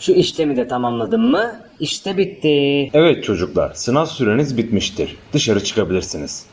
Şu işlemi de tamamladım mı? İşte bitti. Evet çocuklar, sınav süreniz bitmiştir. Dışarı çıkabilirsiniz.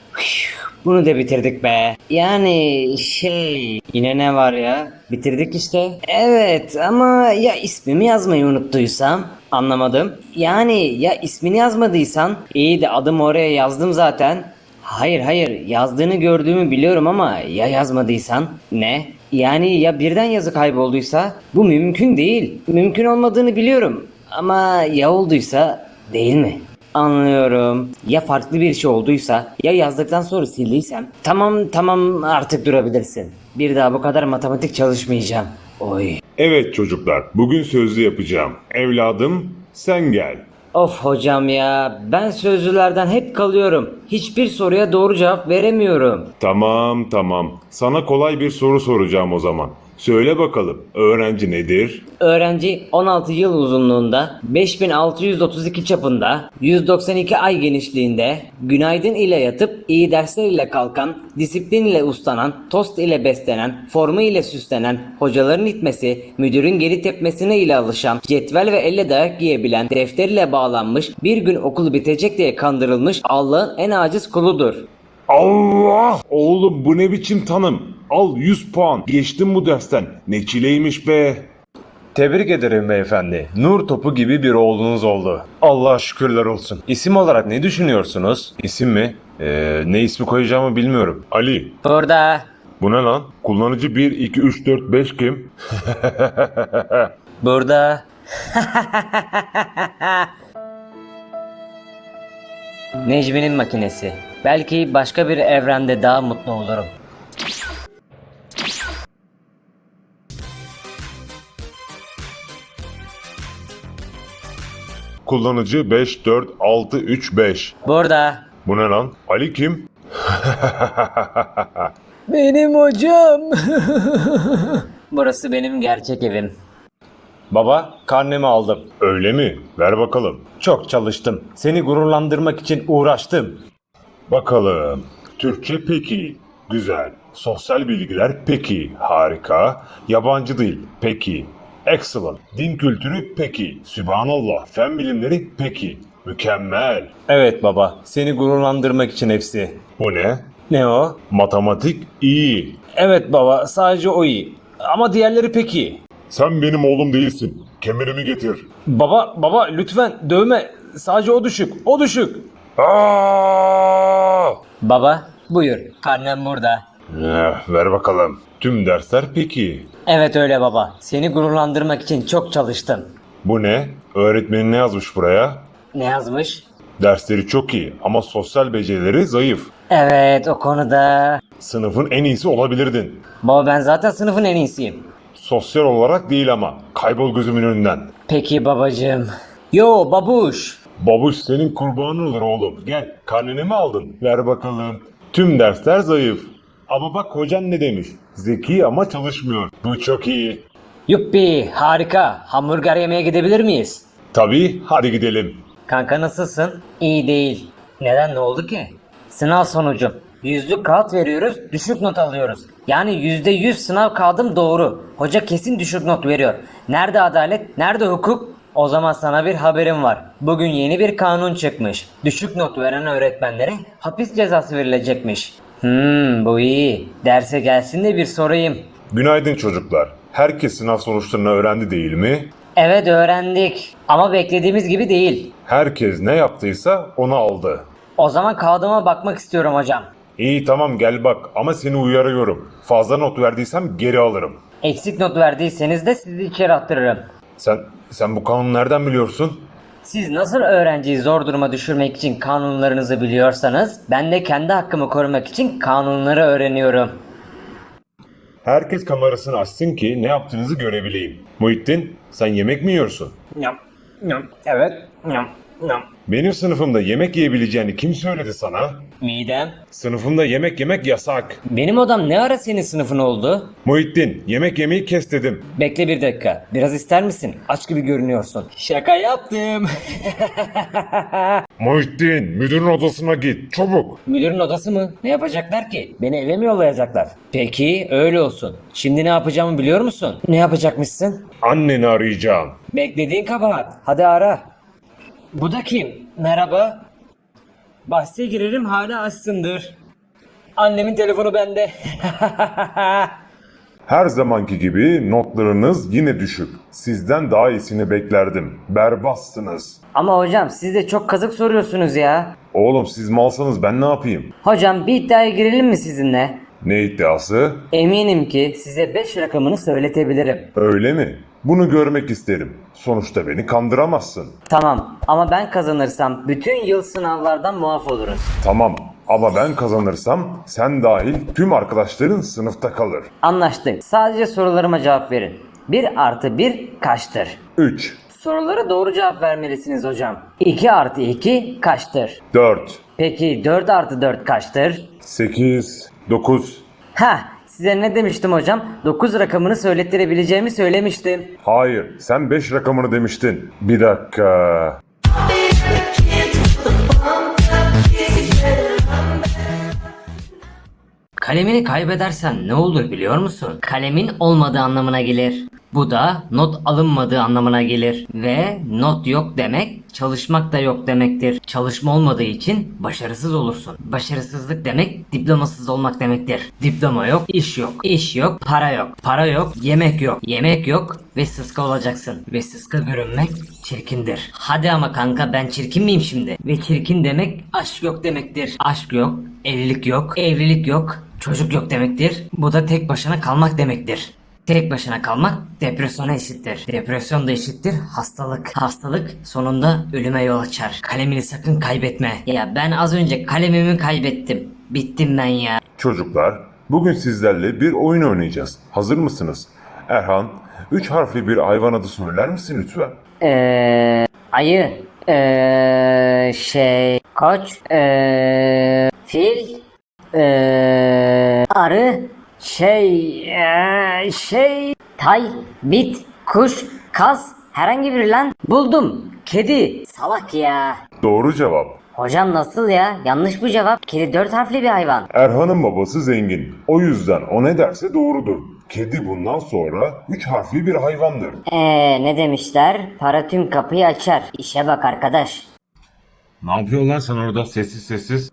Bunu da bitirdik be. Yani şey yine ne var ya? Bitirdik işte. Evet ama ya ismimi yazmayı unuttuysam? Anlamadım. Yani ya ismini yazmadıysan iyi de adımı oraya yazdım zaten. Hayır hayır yazdığını gördüğümü biliyorum ama ya yazmadıysan? Ne? Yani ya birden yazı kaybolduysa? Bu mümkün değil. Mümkün olmadığını biliyorum. Ama ya olduysa değil mi? Anlıyorum. Ya farklı bir şey olduysa ya yazdıktan sonra sildiysem. Tamam tamam artık durabilirsin. Bir daha bu kadar matematik çalışmayacağım. Oy. Evet çocuklar, bugün sözlü yapacağım. Evladım, sen gel. Of hocam ya ben sözlülerden hep kalıyorum. Hiçbir soruya doğru cevap veremiyorum. Tamam, tamam. Sana kolay bir soru soracağım o zaman. Söyle bakalım, öğrenci nedir? Öğrenci 16 yıl uzunluğunda, 5632 çapında, 192 ay genişliğinde, günaydın ile yatıp iyi dersler ile kalkan, disiplin ile ustanan, tost ile beslenen, formu ile süslenen, hocaların itmesi, müdürün geri tepmesine ile alışan, cetvel ve elle dayak yiyebilen, defter ile bağlanmış, bir gün okul bitecek diye kandırılmış Allah'ın en aciz kuludur. Allah! Oğlum bu ne biçim tanım? Al 100 puan. Geçtim bu dersten. Ne çileymiş be. Tebrik ederim beyefendi. Nur topu gibi bir oğlunuz oldu. Allah şükürler olsun. İsim olarak ne düşünüyorsunuz? İsim mi? Ee, ne ismi koyacağımı bilmiyorum. Ali, Burada bu ne lan? Kullanıcı 1, 2, 3, 4, 5 kim? Burada. Necmi'nin makinesi. Belki başka bir evrende daha mutlu olurum. Kullanıcı 5, 4, 6, 3, 5. Burada. Bu ne lan? Ali kim? Benim hocam. Burası benim gerçek evim. Baba, karnemi aldım. Öyle mi? Ver bakalım. Çok çalıştım. Seni gururlandırmak için uğraştım. Bakalım. Türkçe peki. Güzel. Sosyal bilgiler peki. Harika. Yabancı dil peki. Excellent. Din kültürü peki. Sübhanallah. Fen bilimleri peki. Mükemmel. Evet baba, seni gururlandırmak için hepsi. Bu ne? Ne o? Matematik iyi. Evet baba, sadece o iyi. Ama diğerleri pek iyi. Sen benim oğlum değilsin. Kemerimi getir. Baba, baba lütfen dövme. Sadece o düşük, o düşük. Aa! Baba, buyur. Karnem burada. Eh, ver bakalım. Tüm dersler peki. Evet öyle baba. Seni gururlandırmak için çok çalıştım. Bu ne? Öğretmenin ne yazmış buraya? Ne yazmış? Dersleri çok iyi ama sosyal becerileri zayıf. Evet o konuda. Sınıfın en iyisi olabilirdin. Baba ben zaten sınıfın en iyisiyim. Sosyal olarak değil ama. Kaybol gözümün önünden. Peki babacığım. Yo babuş. Babuş senin kurbanın olur oğlum. Gel karneni mi aldın? Ver bakalım. Tüm dersler zayıf. Ama bak hocan ne demiş? Zeki ama çalışmıyor. Bu çok iyi. Yuppi harika. Hamburger yemeye gidebilir miyiz? Tabii hadi gidelim. Kanka nasılsın? İyi değil. Neden ne oldu ki? Sınav sonucum. Yüzlük kağıt veriyoruz, düşük not alıyoruz. Yani yüzde yüz sınav kağıdım doğru. Hoca kesin düşük not veriyor. Nerede adalet, nerede hukuk? O zaman sana bir haberim var. Bugün yeni bir kanun çıkmış. Düşük not veren öğretmenlere hapis cezası verilecekmiş. Hmm bu iyi. Derse gelsin de bir sorayım. Günaydın çocuklar. Herkes sınav sonuçlarını öğrendi değil mi? Evet öğrendik. Ama beklediğimiz gibi değil. Herkes ne yaptıysa onu aldı. O zaman kağıdıma bakmak istiyorum hocam. İyi tamam gel bak ama seni uyarıyorum. Fazla not verdiysem geri alırım. Eksik not verdiyseniz de sizi içeri attırırım. Sen sen bu kanunu nereden biliyorsun? Siz nasıl öğrenciyi zor duruma düşürmek için kanunlarınızı biliyorsanız ben de kendi hakkımı korumak için kanunları öğreniyorum. Herkes kamerasını açsın ki ne yaptığınızı görebileyim. Muhittin sen yemek mi yiyorsun? Yam, yam, evet, yam. Nam. Benim sınıfımda yemek yiyebileceğini kim söyledi sana? Midem. Sınıfımda yemek yemek yasak. Benim odam ne ara senin sınıfın oldu? Muhittin yemek yemeyi kes dedim. Bekle bir dakika. Biraz ister misin? Aç gibi görünüyorsun. Şaka yaptım. Muhittin müdürün odasına git çabuk. Müdürün odası mı? Ne yapacaklar ki? Beni eve mi yollayacaklar? Peki öyle olsun. Şimdi ne yapacağımı biliyor musun? Ne yapacakmışsın? Anneni arayacağım. Beklediğin kabahat. Hadi ara. Bu da kim? Merhaba. Bahse girerim hala açsındır. Annemin telefonu bende. Her zamanki gibi notlarınız yine düşük. Sizden daha iyisini beklerdim. Berbatsınız. Ama hocam siz de çok kazık soruyorsunuz ya. Oğlum siz malsanız ben ne yapayım? Hocam bir iddiaya girelim mi sizinle? Ne iddiası? Eminim ki size 5 rakamını söyletebilirim. Öyle mi? Bunu görmek isterim. Sonuçta beni kandıramazsın. Tamam ama ben kazanırsam bütün yıl sınavlardan muaf oluruz. Tamam ama ben kazanırsam sen dahil tüm arkadaşların sınıfta kalır. Anlaştık. Sadece sorularıma cevap verin. 1 artı 1 kaçtır? 3, Sorulara doğru cevap vermelisiniz hocam. 2 artı 2 kaçtır? 4, Peki 4 artı 4 kaçtır? 8, 9. Ha, size ne demiştim hocam? 9 rakamını söylettirebileceğimi söylemiştim. Hayır, sen 5 rakamını demiştin. Bir dakika. Kalemini kaybedersen ne olur biliyor musun? Kalemin olmadığı anlamına gelir. Bu da not alınmadığı anlamına gelir. Ve not yok demek çalışmak da yok demektir. Çalışma olmadığı için başarısız olursun. Başarısızlık demek diplomasız olmak demektir. Diploma yok, iş yok. İş yok, para yok. Para yok, yemek yok. Yemek yok ve sıska olacaksın. Ve sıska görünmek çirkindir. Hadi ama kanka ben çirkin miyim şimdi? Ve çirkin demek aşk yok demektir. Aşk yok, evlilik yok, evlilik yok, çocuk yok demektir. Bu da tek başına kalmak demektir. Tek başına kalmak depresyona eşittir. Depresyon da eşittir hastalık. Hastalık sonunda ölüme yol açar. Kalemini sakın kaybetme. Ya ben az önce kalemimi kaybettim. Bittim ben ya. Çocuklar, bugün sizlerle bir oyun oynayacağız. Hazır mısınız? Erhan, 3 harfli bir hayvan adı söyler misin lütfen? Eee ayı eee şey koç eee fil eee arı şey eee, şey tay bit kuş kaz herhangi bir lan buldum kedi salak ya Doğru cevap. hocam nasıl ya yanlış bu cevap kedi dört harfli bir hayvan Erhan'ın babası zengin. O yüzden o ne derse doğrudur. Kedi bundan sonra 3 harfli bir hayvandır. Eee ne demişler para tüm kapıyı açar işe bak arkadaş Ne yapıyorsun lan sen orada sessiz sessiz?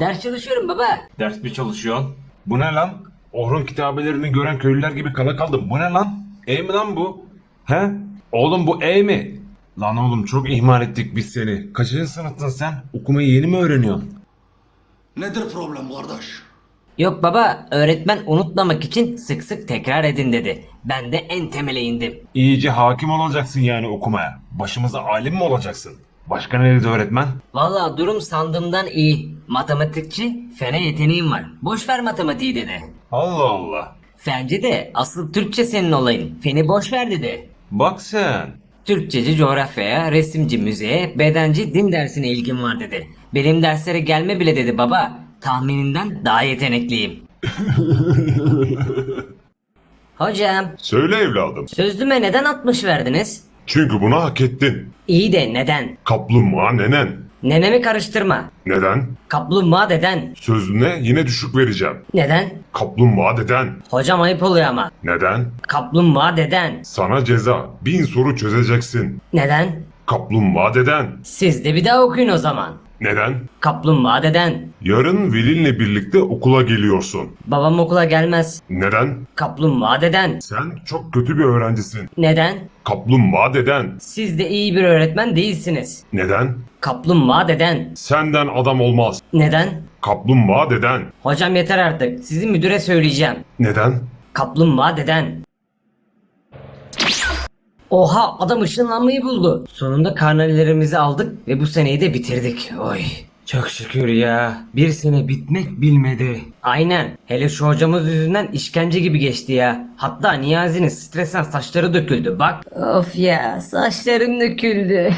ders çalışıyorum baba Ders mi çalışıyorsun? Bu ne lan? Orhun kitabelerini gören köylüler gibi kala kaldım. Bu ne lan? E mi lan bu? He? Oğlum bu E mi? Lan oğlum çok ihmal ettik biz seni. Kaçıncı sınıftın sen? Okumayı yeni mi öğreniyorsun? Nedir problem kardeş? Yok baba, öğretmen unutmamak için sık sık tekrar edin dedi. Ben de en temele indim. İyice hakim olacaksın yani okumaya. Başımıza alim mi olacaksın? Başka ne dedi öğretmen? Valla durum sandığımdan iyi. Matematikçi, fene yeteneğim var. Boş ver matematiği dedi. Allah Allah. Fence de asıl Türkçe senin olayın. Feni boş ver dedi. Bak sen. Türkçeci coğrafyaya, resimci müziğe, bedenci din dersine ilgim var dedi. Benim derslere gelme bile dedi baba. Tahmininden daha yetenekliyim. Hocam, Söyle evladım. sözlüme neden 60 verdiniz? Çünkü bunu hak ettin. İyi de neden? Kaplumbağa nenen. Nenemi karıştırma. Neden? Kaplumbağa deden. Sözüne yine düşük vereceğim. Neden? Kaplumbağa deden. Hocam ayıp oluyor ama. Neden? Kaplumbağa deden. Sana ceza. Bin soru çözeceksin. Neden? Kaplumbağa deden. Siz de bir daha okuyun o zaman. Neden? Kaplumbağa deden. Yarın velinle birlikte okula geliyorsun. Babam okula gelmez. Neden? Kaplumbağa deden. Sen çok kötü bir öğrencisin. Neden? Kaplumbağa deden. Siz de iyi bir öğretmen değilsiniz. Neden? Kaplumbağa deden. Senden adam olmaz. Neden? Kaplumbağa deden. Hocam yeter artık. Sizi müdüre söyleyeceğim. Neden? Kaplumbağa deden. Oha adam ışınlanmayı buldu. Sonunda karnelerimizi aldık ve bu seneyi de bitirdik. Oy. Çok şükür ya. Bir sene bitmek bilmedi. Aynen. Hele şu hocamız yüzünden işkence gibi geçti ya. Hatta Niyazi'nin stresten saçları döküldü bak. Of ya saçlarım döküldü.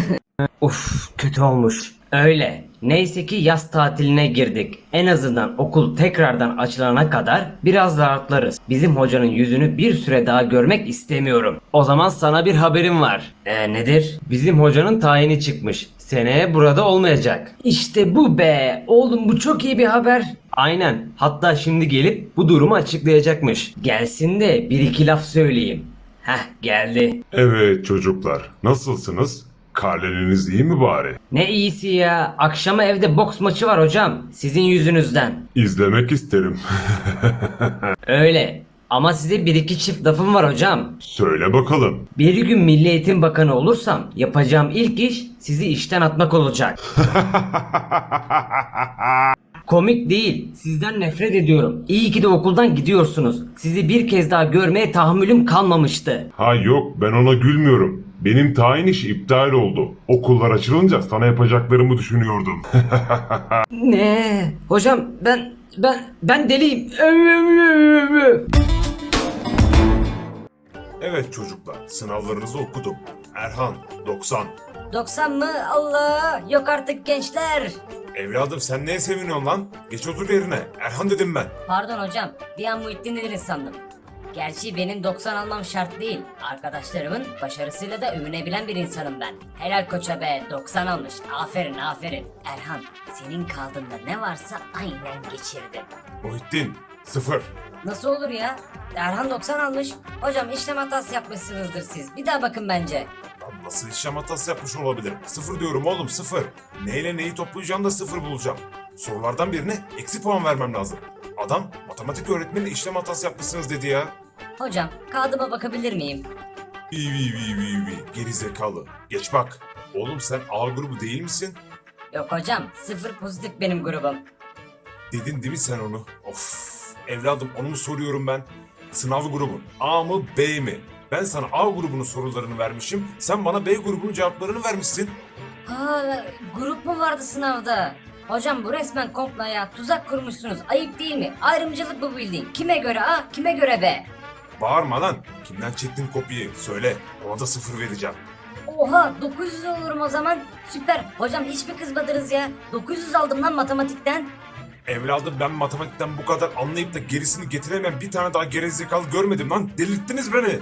Uf kötü olmuş. Öyle. Neyse ki yaz tatiline girdik. En azından okul tekrardan açılana kadar biraz rahatlarız. Bizim hocanın yüzünü bir süre daha görmek istemiyorum. O zaman sana bir haberim var. Ee, nedir? Bizim hocanın tayini çıkmış. Seneye burada olmayacak. İşte bu be. Oğlum bu çok iyi bir haber. Aynen. Hatta şimdi gelip bu durumu açıklayacakmış. Gelsin de bir iki laf söyleyeyim. Heh geldi. Evet çocuklar, nasılsınız? Karneleriniz iyi mi bari? Ne iyisi ya. Akşama evde boks maçı var hocam. Sizin yüzünüzden. İzlemek isterim. Öyle. Ama size bir iki çift lafım var hocam. Söyle bakalım. Bir gün Milli Eğitim Bakanı olursam yapacağım ilk iş sizi işten atmak olacak. Komik değil. Sizden nefret ediyorum. İyi ki de okuldan gidiyorsunuz. Sizi bir kez daha görmeye tahammülüm kalmamıştı. Ha yok, ben ona gülmüyorum. Benim tayin işi iptal oldu. Okullar açılınca sana yapacaklarımı düşünüyordum. Ne? Hocam ben ben ben deliyim. evet çocuklar, sınavlarınızı okudum. Erhan, 90. 90 mı? Allah! Yok artık gençler. Evladım sen neye seviniyorsun lan? Geç otur yerine. Erhan dedim ben. Pardon hocam. Bir an Muhittin dediniz sandım. Gerçi benim 90 almam şart değil. Arkadaşlarımın başarısıyla da övünebilen bir insanım ben. Helal koça be 90 almış. Aferin aferin. Erhan senin kaldığında ne varsa aynen geçirdim. Muhittin, sıfır. Nasıl olur ya? Erhan 90 almış. Hocam işlem hatası yapmışsınızdır siz. Bir daha bakın bence. Lan nasıl işlem hatası yapmış olabilir? Sıfır diyorum oğlum sıfır. Neyle neyi toplayacağım da sıfır bulacağım. Sorulardan birine eksi puan vermem lazım. Adam matematik öğretmeni işlem hatası yapmışsınız dedi ya. Hocam kağıdıma bakabilir miyim? İyi iyi iyi iyi iyi geri zekalı. Geç bak. Oğlum sen A grubu değil misin? Yok hocam sıfır pozitif benim grubum. Dedin değil mi sen onu? Of evladım onu mu soruyorum ben? Sınav grubun A mı B mi? Ben sana A grubunun sorularını vermişim. Sen bana B grubunun cevaplarını vermişsin. Ha, grup mu vardı sınavda? Hocam bu resmen komplo ya. Tuzak kurmuşsunuz. Ayıp değil mi? Ayrımcılık bu bildiğin. Kime göre A, kime göre B? Bağırma lan. Kimden çektin kopyayı? Söyle. Ona da sıfır vereceğim. Oha 900 olurum o zaman. Süper. Hocam hiç mi kızmadınız ya? 900 aldım lan matematikten. Evladım ben matematikten bu kadar anlayıp da gerisini getiremeyen bir tane daha gerizekalı görmedim lan. Delirttiniz beni.